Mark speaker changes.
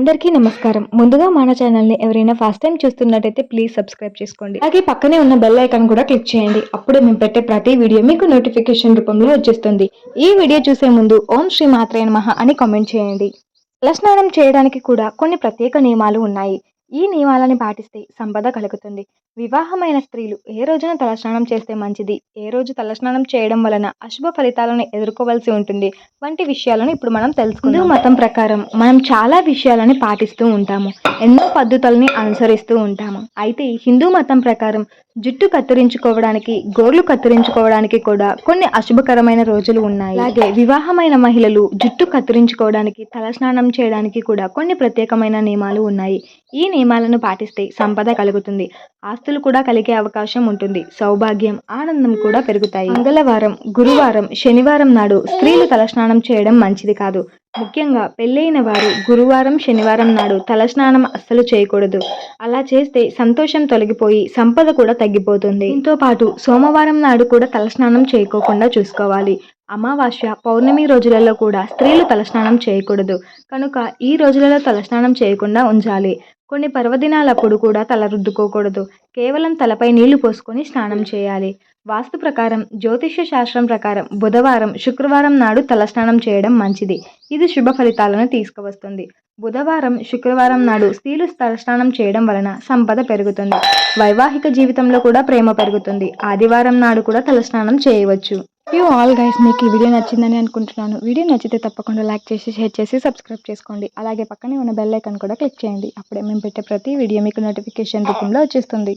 Speaker 1: అందరికీ నమస్కారం. ముందుగా మన ఛానల్ని ఎవరైనా ఫస్ట్ టైం చూస్తున్నట్టయితే ప్లీజ్ సబ్స్క్రైబ్ చేసుకోండి. అలాగే పక్కనే ఉన్న బెల్ ఐకాన్ కూడా క్లిక్ చేయండి. అప్పుడే మేము పెట్టే ప్రతి వీడియో మీకు నోటిఫికేషన్ రూపంలో వచ్చేస్తుంది. ఈ వీడియో చూసే ముందు ఓం శ్రీ మాత్రైన మహా అని కామెంట్ చేయండి. తలస్నానం చేయడానికి కూడా కొన్ని ప్రత్యేక నియమాలు ఉన్నాయి. ఈ నియమాలని పాటిస్తే సంపద కలుగుతుంది. వివాహమైన స్త్రీలు ఏ రోజున తలస్నానం చేస్తే మంచిది? ఏ రోజు తలస్నానం చేయడం వలన అశుభ ఫలితాలను ఎదుర్కోవాల్సి ఉంటుంది? వంటి విషయాలను ఇప్పుడు మనం తెలుసుకుందాం. మతం ప్రకారం మనం చాలా విషయాలని పాటిస్తూ ఉంటాము. ఎన్నో పద్ధతుల్ని అనుసరిస్తూ ఉంటాము. అయితే హిందూ మతం ప్రకారం జుట్టు కత్తిరించుకోవడానికి గోర్లు కత్తిరించుకోవడానికి కూడా కొన్ని అశుభకరమైన రోజులు ఉన్నాయి. అలాగే వివాహమైన మహిళలు జుట్టు కత్తిరించుకోవడానికి తలస్నానం చేయడానికి కూడా కొన్ని ప్రత్యేకమైన నియమాలు ఉన్నాయి. ఈ నియమాలను పాటిస్తే సంపద కలుగుతుంది. ఆస్తులు కూడా కలిగే అవకాశం ఉంటుంది. సౌభాగ్యం ఆనందం కూడా పెరుగుతాయి. మంగళవారం గురువారం శనివారం నాడు స్త్రీలు తలస్నానం చేయడం మంచిది కాదు. ముఖ్యంగా పెళ్ళైన వారు గురువారం శనివారం నాడు తలస్నానం అస్సలు చేయకూడదు. అలా చేస్తే సంతోషం తొలగిపోయి సంపద కూడా తగ్గిపోతుంది. దీంతో పాటు సోమవారం నాడు కూడా తలస్నానం చేయకోకుండా చూసుకోవాలి. అమావాస్య పౌర్ణమి రోజులలో కూడా స్త్రీలు తలస్నానం చేయకూడదు. కనుక ఈ రోజులలో తలస్నానం చేయకుండా ఉంచాలి. కొన్ని పర్వదినాలప్పుడు కూడా తల రుద్దుకోకూడదు. కేవలం తలపై నీళ్ళు పోసుకొని స్నానం చేయాలి. వాస్తు ప్రకారం జ్యోతిష్య శాస్త్రం ప్రకారం బుధవారం శుక్రవారం నాడు తలస్నానం చేయడం మంచిది. ఇది శుభ ఫలితాలను తీసుకువస్తుంది. బుధవారం శుక్రవారం నాడు స్త్రీలు తలస్నానం చేయడం వలన సంపద పెరుగుతుంది. వైవాహిక జీవితంలో కూడా ప్రేమ పెరుగుతుంది. ఆదివారం నాడు కూడా తలస్నానం చేయవచ్చు. యూ ఆల్ గైస్ మీకు ఈ వీడియో నచ్చిందని అనుకుంటున్నాను. వీడియో నచ్చితే తప్పకుండా లైక్ చేసి షేర్ చేసి సబ్స్క్రైబ్ చేసుకోండి. అలాగే పక్కనే ఉన్న బెల్ ఐకాన్ కూడా క్లిక్ చేయండి. అప్పుడే మేము పెట్టే ప్రతి వీడియో మీకు నోటిఫికేషన్ రూపంలో వచ్చేస్తుంది.